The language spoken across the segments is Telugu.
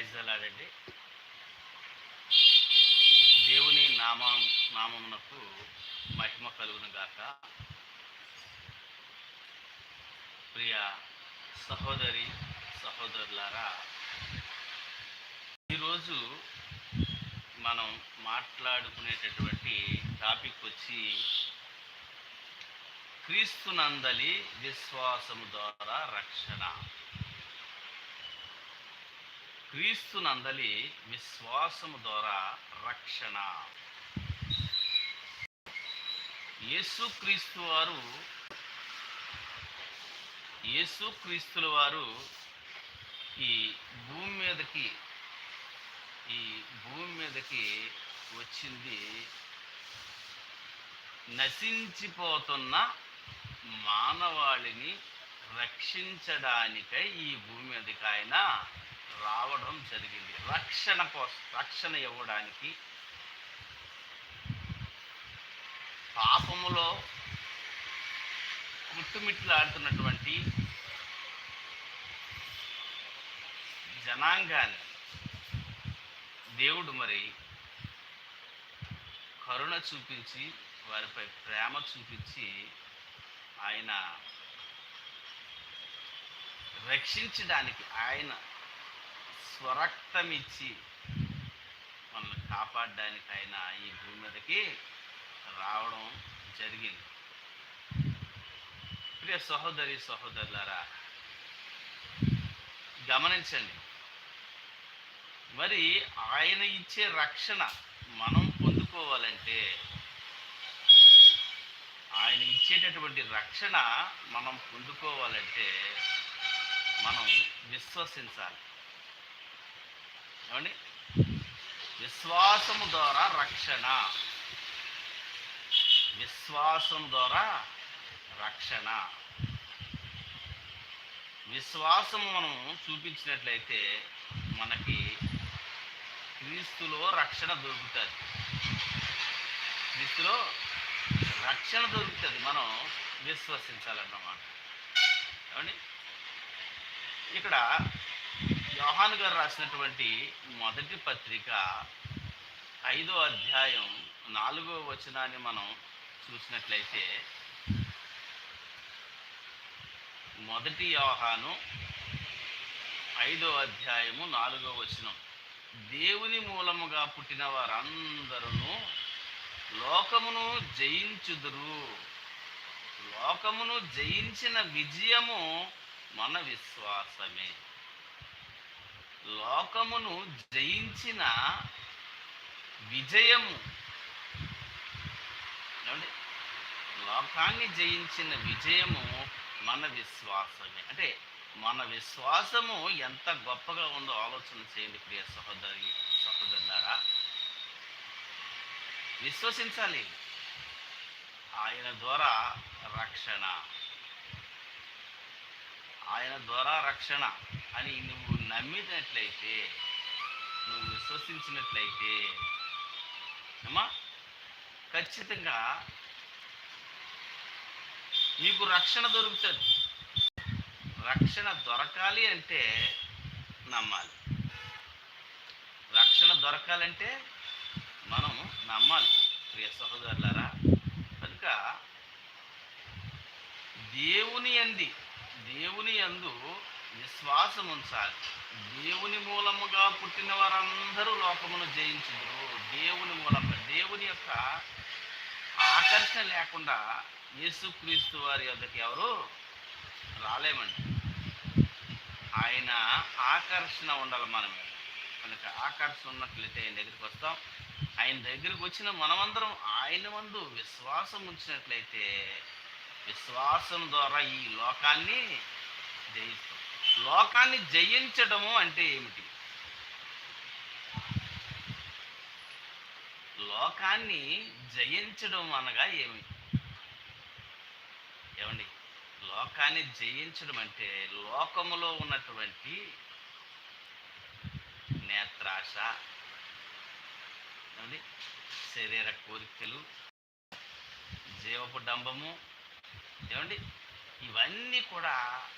ప్రైజ్ అలాడండి దేవుని నామం నామమునకు మహిమ కలుగును గాక ప్రియ సహోదరి సహోదరులారా ఈరోజు మనం మాట్లాడుకునేటటువంటి టాపిక్ వచ్చి క్రీస్తునందలి విశ్వాసము ద్వారా రక్షణ. క్రీస్తునందలి విశ్వాసము ద్వారా రక్షణ. యేసుక్రీస్తు వారు యేసుక్రీస్తుల వారు ఈ భూమి మీదకి ఈ భూమి మీదకి వచ్చింది. నశించిపోతున్న మానవాళిని రక్షించడానికై ఈ భూమి మీదకి ఆయన రావడం జరిగింది. రక్షణ కోసం రక్షణ ఇవ్వడానికి పాపములో ముట్టుమిట్లాడుతున్నటువంటి జనాంగాన్ని దేవుడు మరి కరుణ చూపించి వారిపై ప్రేమ చూపించి ఆయన రక్షించడానికి ఆయన స్వరక్తమిచ్చి మనల్ని కాపాడడానికి ఆయన ఈ భూమి మీదకి రావడం జరిగింది. ప్రియ సహోదరి సహోదరులారా గమనించండి. మరి ఆయన ఇచ్చే రక్షణ మనం పొందుకోవాలంటే ఆయన ఇచ్చేటటువంటి రక్షణ మనం పొందుకోవాలంటే మనం విశ్వసించాలి. ఏమండి? విశ్వాసము ద్వారా రక్షణ. విశ్వాసం ద్వారా రక్షణ. విశ్వాసం మనం చూపించినట్లయితే మనకి క్రీస్తులో రక్షణ దొరుకుతుంది. క్రీస్తులో రక్షణ దొరుకుతుంది. మనం విశ్వసించాలన్నమాట. ఏమండి? ఇక్కడ యోహాన్ గారు రాసినటువంటి మొదటి పత్రిక ఐదో అధ్యాయం నాలుగో వచనాన్ని మనం చూసినట్లయితే మొదటి యోహాను ఐదో అధ్యాయము నాలుగో వచనం. దేవుని మూలముగా పుట్టిన వారందరూ లోకమును జయించుదురు. లోకమును జయించిన విజయము మన విశ్వాసమే. లోకమును జయించిన విజయము. లోకాన్ని జయించిన విజయము మన విశ్వాసమే. అంటే మన విశ్వాసము ఎంత గొప్పగా ఉందో ఆలోచన చేయండి ప్రియ సహోదరి సహోదరులారా. విశ్వసించాలి. ఆయన ద్వారా రక్షణ. ఆయన ద్వారా రక్షణ అని నువ్వు నమ్మినట్లయితే నువ్వు విశ్వసించినట్లయితే అమ్మా ఖచ్చితంగా నీకు రక్షణ దొరుకుతుంది. రక్షణ దొరకాలి అంటే నమ్మాలి. రక్షణ దొరకాలంటే మనం నమ్మాలి. ప్రియ సహోదరులారా కనుక దేవుని అంది దేవుని అందు విశ్వాసం ఉంచాలి దేవుని మూలముగా పుట్టిన వారందరూ లోకమును జయించుదురు. దేవుని మూలంగా దేవుని యొక్క ఆకర్షణ లేకుండా యేసుక్రీస్తు వారి యొద్దకు ఎవరు రాలేమండి. ఆయన ఆకర్షణ ఉండాలి మనం కనుక ఆకర్షణ ఉన్నట్లయితే ఆయన దగ్గరికి వస్తాం. ఆయన దగ్గరికి వచ్చిన మనమందరం ఆయన ముందు విశ్వాసం ఉంచినట్లయితే విశ్వాసం ద్వారా ఈ లోకాన్ని జయిస్తాం. లోకాన్ని జయించడము అంటే ఏమిటి? లోకాన్ని జయించడం అనగా ఏమి? ఏమండి? లోకాన్ని జయించడం అంటే లోకములో ఉన్నటువంటి నేత్రాశ ఏమండి? శరీర కోరికలు జీవపు డంబము ఏమండి? ఇవన్నీ కూడా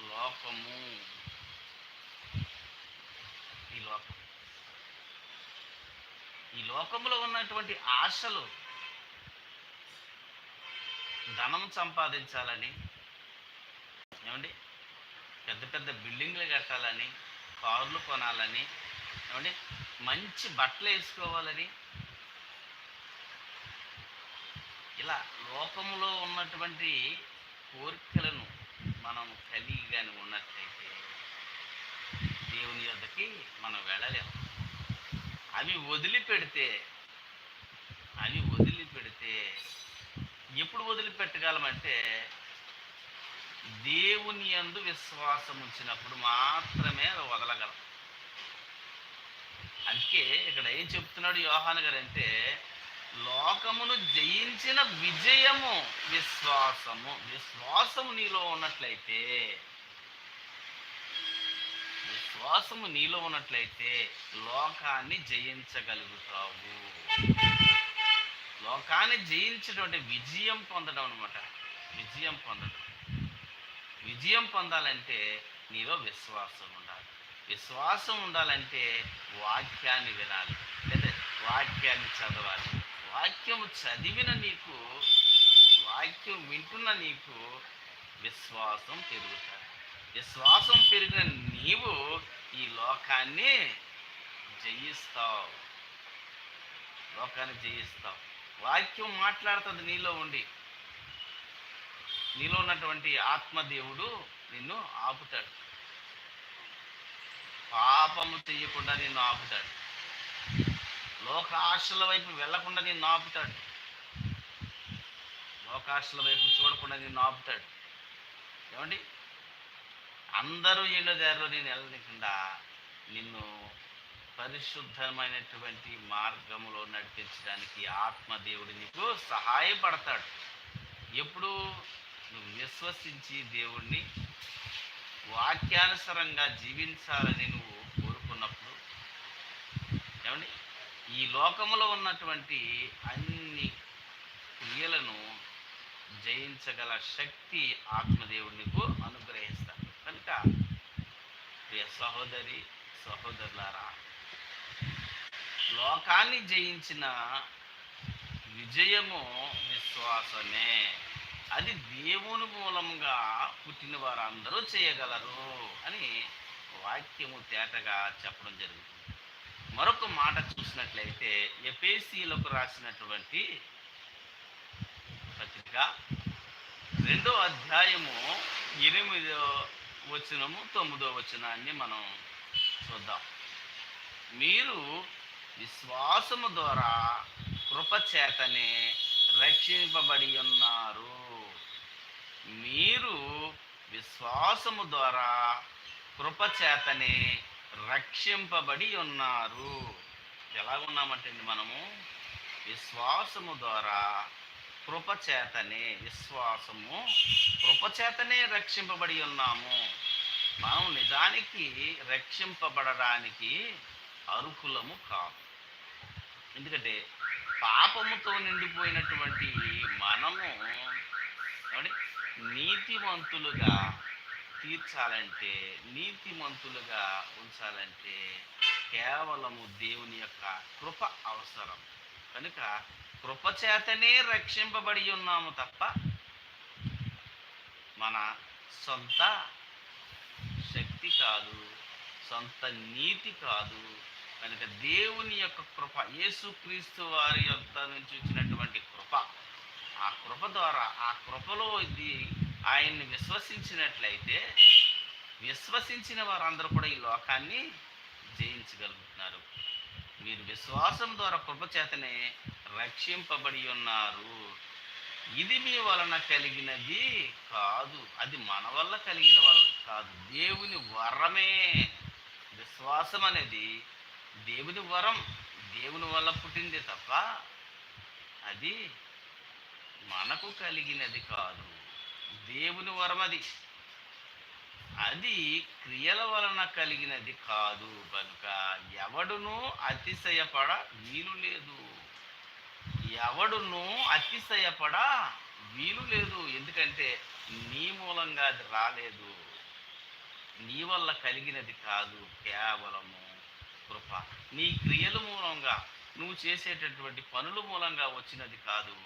లోకము ఈ లోకం. ఈ లోకంలో ఉన్నటువంటి ఆశలు ధనం సంపాదించాలని ఏమండి? పెద్ద పెద్ద బిల్డింగ్లు కట్టాలని కార్లు కొనాలని ఏమండి? మంచి బట్టలు వేసుకోవాలని. ఇలా లోకంలో ఉన్నటువంటి కోరికలను మనం కలిగి కానీ ఉన్నట్లయితే దేవుని యొద్దకి మనం వెళ్ళలేము అవి వదిలిపెడితే అవి వదిలిపెడితే ఎప్పుడు వదిలిపెట్టగలమంటే దేవుని యందు విశ్వాసం ఉంచినప్పుడు మాత్రమే అది వదలగలం. అందుకే ఇక్కడ ఏం చెప్తున్నాడు యోహాన్ గారు అంటే లోకమును జయించిన విజయము విశ్వాసము. విశ్వాసము నీలో ఉన్నట్లయితే విశ్వాసము నీలో ఉన్నట్లయితే లోకాన్ని జయించగలుగుతావు. లోకాన్ని జయించినటువంటి విజయం పొందడం అనమాట విజయం పొందడం. విజయం పొందాలంటే నీలో విశ్వాసం ఉండాలి. విశ్వాసం ఉండాలంటే వాక్యాన్ని వినాలి. లేదా వాక్యాన్ని చదవాలి. వాక్యము చదివిన నీకు వాక్యం వింటున్న నీకు విశ్వాసం పెరుగుతుంది. విశ్వాసం పెరిగిన నీవు ఈ లోకాన్ని జయిస్తావు. లోకాన్ని జయిస్తావు. వాక్యం మాట్లాడుతుంది నీలో ఉండి. నీలో ఉన్నటువంటి ఆత్మదేవుడు నిన్ను ఆపుతాడు. పాపము చేయకుండా నిన్ను ఆపుతాడు. లోకాశల వైపు వెళ్ళకుండా నిన్ను ఆపుతాడు లోకాశల వైపు చూడకుండా నిన్ను ఆపుతాడు ఏమండి? అందరూ ఏళ్ళ దారిలో నేను వెళ్ళకుండా నిన్ను పరిశుద్ధమైనటువంటి మార్గంలో నడిపించడానికి ఆత్మదేవుడు నీకు సహాయపడతాడు. ఎప్పుడు నువ్వు విశ్వసించి దేవుణ్ణి వాక్యానుసరంగా జీవించాలని నువ్వు కోరుకున్నప్పుడు ఏమండి ఈ లోకములో ఉన్నటువంటి అన్ని క్రియలను జయించగల శక్తి ఆత్మదేవుడు నీకు అనుగ్రహిస్తాడు. కనుక ప్రియ సహోదరి సహోదరులారా లోకాన్ని జయించిన విజయము విశ్వాసమే. అది దేవుని మూలంగా పుట్టిన వారందరూ చేయగలరు అని వాక్యము తేటగా చెప్పడం జరుగుతుంది. మరొక మాట చూసినట్లయితే ఎపేసీలకు రాసినటువంటి పత్రిక రెండో అధ్యాయము ఎనిమిదో వచనము తొమ్మిదో వచనాన్ని మనం చూద్దాం. మీరు విశ్వాసము ద్వారా కృపచేతనే రక్షింపబడి ఉన్నారు. మీరు విశ్వాసము ద్వారా కృపచేతనే రక్షింపబడి ఉన్నారు. ఎలా ఉన్నామంటే మనము? విశ్వాసము ద్వారా కృపచేతనే విశ్వాసము కృపచేతనే రక్షింపబడి ఉన్నాము. మనం నిజానికి రక్షింపబడడానికి అర్హులము కాదు. ఎందుకంటే పాపముతో నిండిపోయినటువంటి మనము నీతివంతులుగా తీర్చాలంటే నీతిమంతులుగా ఉంచాలంటే కేవలము దేవుని యొక్క కృప అవసరం. కనుక కృప చేతనే రక్షింపబడి ఉన్నాము తప్ప మన సొంత శక్తి కాదు సొంత నీతి కాదు. కనుక దేవుని యొక్క కృప యేసుక్రీస్తు వారి యొక్క నుంచి వచ్చినటువంటి కృప ఆ కృప ద్వారా ఆ కృపలో ఇది ఆయన్ని విశ్వసించినట్లయితే విశ్వసించిన వారందరూ కూడా ఈ లోకాన్ని జయించగలుగుతున్నారు. మీరు విశ్వాసం ద్వారా కృపచేతనే రక్షింపబడి ఉన్నారు. ఇది మీ వలన కలిగినది కాదు. అది మన వల్ల కలిగిన వల్ల కాదు. దేవుని వరమే. విశ్వాసం అనేది దేవుని వరం. దేవుని వల్ల పుట్టింది తప్ప అది మనకు కలిగినది కాదు. దేవుని వరమది. అది అది క్రియల వలన కలిగినది కాదు కనుక ఎవడును అతిశయపడ వీలు లేదు. ఎవడును అతిశయపడ వీలు లేదు. ఎందుకంటే నీ మూలంగా అది రాలేదు. నీ వల్ల కలిగినది కాదు కేవలము కృప. నీ క్రియల మూలంగా నువ్వు చేసేటటువంటి పనుల మూలంగా వచ్చినది కాదు.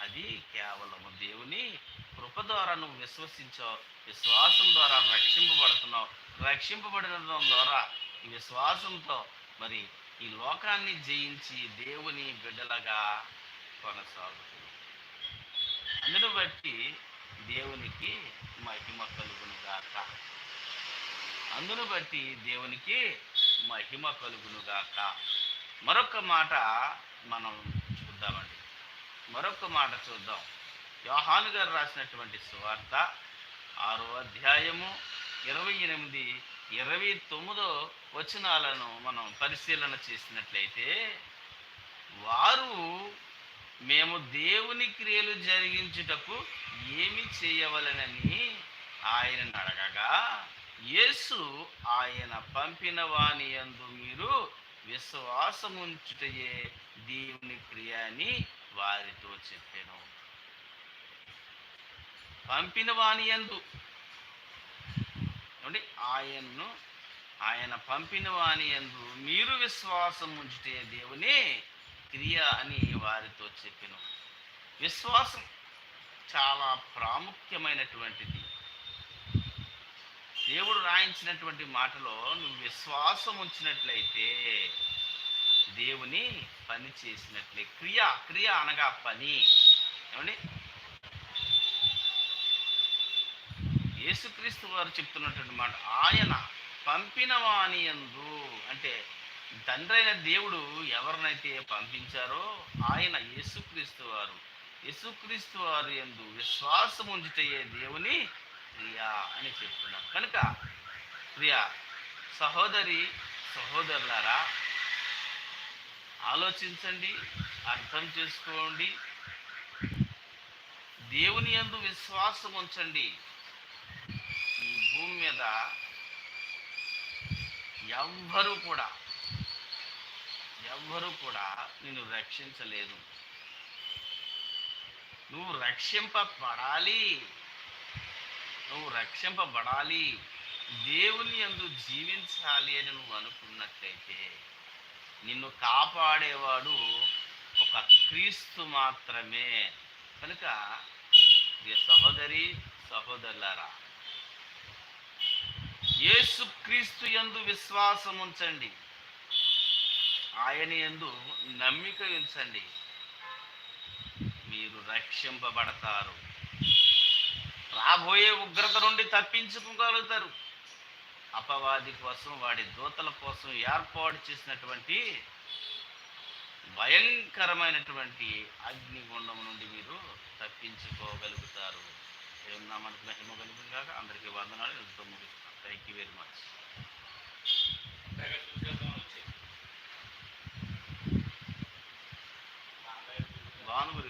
అది కేవలము దేవుని కృప ద్వారా నువ్వు విశ్వసించావు విశ్వాసం ద్వారా రక్షింపబడుతున్నావు. రక్షింపబడిన ద్వారా ఈ విశ్వాసంతో మరి ఈ లోకాన్ని జయించి దేవుని బిడ్డలగా కొనసాగుతుంది. అందును బట్టి దేవునికి మహిమ కలుగును గాక. అందును బట్టి దేవునికి మహిమ కలుగును గాక. మరొక మాట మనం చూద్దామండి. మరొక మాట చూద్దాం. యోహాను గారు రాసినటువంటి సువార్త ఆరో అధ్యాయము ఇరవై ఎనిమిది ఇరవై తొమ్మిదో వచనాలను మనం పరిశీలన చేసినట్లయితే వారు మేము దేవుని క్రియలు జరిగించుటకు ఏమి చేయవలనని ఆయనను అడగగా యేసు ఆయన పంపిన వాని యందు మీరు విశ్వాసముంచుటయే దేవుని క్రియ అని వారితో చెప్పారు. పంపిన వాని యందు. ఏమండి? ఆయన్ను ఆయన పంపిన వాని యందు మీరు విశ్వాసం ఉంచితే దేవుని క్రియ అని వారితో చెప్పిన. విశ్వాసం చాలా ప్రాముఖ్యమైనటువంటిది. దేవుడు రాయించినటువంటి మాటలో నువ్వు విశ్వాసం ఉంచినట్లయితే దేవుని పని చేసినట్లే. క్రియ క్రియ అనగా పని. ఏమండి? యేసుక్రీస్తు వారు చెప్తున్నటువంటి మాట ఆయన పంపిన వాని యందు అంటే తండ్రి అయిన దేవుడు ఎవరినైతే పంపించారో ఆయన యేసుక్రీస్తు వారు. యేసుక్రీస్తు వారు ఎందు విశ్వాసం ఉంచుటయే దేవుని క్రియా అని చెప్తున్నారు. కనుక ప్రియ సహోదరి సహోదరులారా ఆలోచించండి అర్థం చేసుకోండి దేవుని యందు విశ్వాసం ఉంచండి. భూమి మీద ఎవ్వరూ కూడా ఎవ్వరూ కూడా నిన్ను రక్షించలేదు. నువ్వు రక్షింపబడాలి. నువ్వు రక్షింపబడాలి. దేవుని అందు జీవించాలి అని నువ్వు అనుకున్నట్లయితే నిన్ను కాపాడేవాడు ఒక క్రీస్తు మాత్రమే. కనుక సహోదరి సహోదరులారా యేసుక్రీస్తు ఎందు యందు విశ్వాసం ఉంచండి ఆయన ఎందు నమ్మిక ఉంచండి. మీరు రక్షింపబడతారు. రాబోయే ఉగ్రత నుండి తప్పించుకోగలుగుతారు. అపవాది కోసం వాడి దూతల కోసం ఏర్పాటు చేసినటువంటి భయంకరమైనటువంటి అగ్నిగుండం నుండి మీరు తప్పించుకోగలుగుతారు. ఏం నామానికి మహిమ కలిగింది కాక అందరికీ వందనాలు ఎంతో ముగిస్తున్నాను థ్యాంక్ యూ వెరీ మచ్ భానుగురి